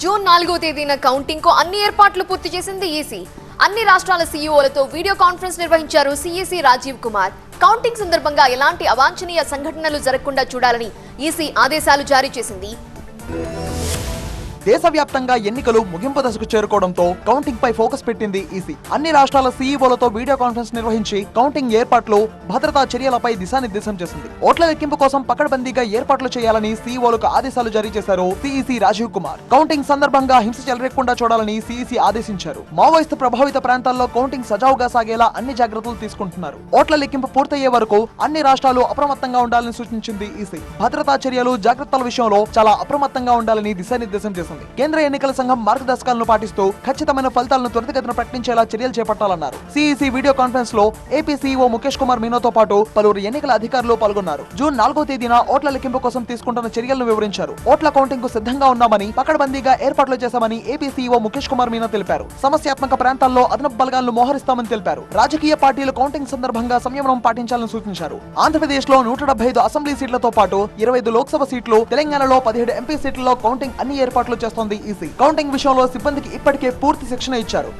June నాలుగో తేదీన కౌంటింగ్కు అన్ని ఏర్పాట్లు పూర్తి చేసింది ఈసీ. అన్ని రాష్ట్రాల సీఈఓలతో వీడియో కాన్ఫరెన్స్ నిర్వహించారు సీఈసీ రాజీవ్ కుమార్. కౌంటింగ్ సందర్భంగా ఎలాంటి అవాంఛనీయ సంఘటనలు జరగకుండా చూడాలని ఈసీ ఆదేశాలు జారీ చేసింది. దేశవ్యాప్తంగా ఎన్నికలు ముగింపు దశకు చేరుకోవడంతో కౌంటింగ్ పై ఫోకస్ పెట్టింది ఈసీ. అన్ని రాష్ట్రాల సీఈఓలతో వీడియో కాన్ఫరెన్స్ నిర్వహించి కౌంటింగ్ ఏర్పాట్లు భద్రతా చర్యలపై దిశానిర్దేశం చేసింది. ఓట్ల లెక్కింపు కోసం పకడ్బందీగా ఏర్పాట్లు చేయాలని సీఈఓలకు ఆదేశాలు జారీ చేశారు సిఈసి రాజీవ్ కుమార్. కౌంటింగ్ సందర్భంగా హింస చెలరేకుండా చూడాలని సిఈసి ఆదేశించారు. మావోయిస్టు ప్రభావిత ప్రాంతాల్లో కౌంటింగ్ సజావుగా సాగేలా అన్ని జాగ్రత్తలు తీసుకుంటున్నారు. ఓట్ల లెక్కింపు పూర్తయ్యే వరకు అన్ని రాష్ట్రాలు అప్రమత్తంగా ఉండాలని సూచించింది ఈసీ. భద్రతా చర్యలు జాగ్రత్తల విషయంలో చాలా అప్రమత్తంగా ఉండాలని దిశానిర్దేశం చేశారు. చేసింది కేంద్ర ఎన్నికల సంఘం మార్గదర్శకాలను పాటిస్తూ ఖచ్చితమైన ఫలితాలను త్వరితగతిన ప్రకటించేలా చర్యలు చేపట్టాలన్నారు. సిఈసి వీడియో కాన్ఫరెన్స్లో ఏపీ సీఈఓ ముఖేష్ కుమార్ మీనోతో పాటు పలువురు ఎన్నికల అధికారులు పాల్గొన్నారు. జూన్ నాలుగో తేదీన ఓట్ల లెక్కింపు కోసం తీసుకుంటున్న చర్యలను వివరించారు. ఓట్ల కౌంటింగ్కు సిద్ధంగా ఉన్నామని పకడ్బందీగా ఏర్పాట్లు చేశామని ఏపీ సీఈఓ ముఖేష్ కుమార్ మీనా తెలిపారు. సమస్యాత్మక ప్రాంతాల్లో అదనపు బలగాలను మోహరిస్తామని తెలిపారు. రాజకీయ పార్టీలు కౌంటింగ్ సందర్భంగా సంయమనం పాటించాలని సూచించారు. ఆంధ్రప్రదేశ్లో నూట డెబ్బై ఐదు అసెంబ్లీ సీట్లతో పాటు ఇరవై ఐదు లోక్సభ సీట్లు తెలంగాణలో పదిహేడు ఎంపీ సీట్లలో కౌంటింగ్ అన్ని ఏర్పాట్లు చేస్తోంది. ఈసీ కౌంటింగ్ విషయంలో సిబ్బందికి ఇప్పటికే పూర్తి శిక్షణ ఇచ్చారు.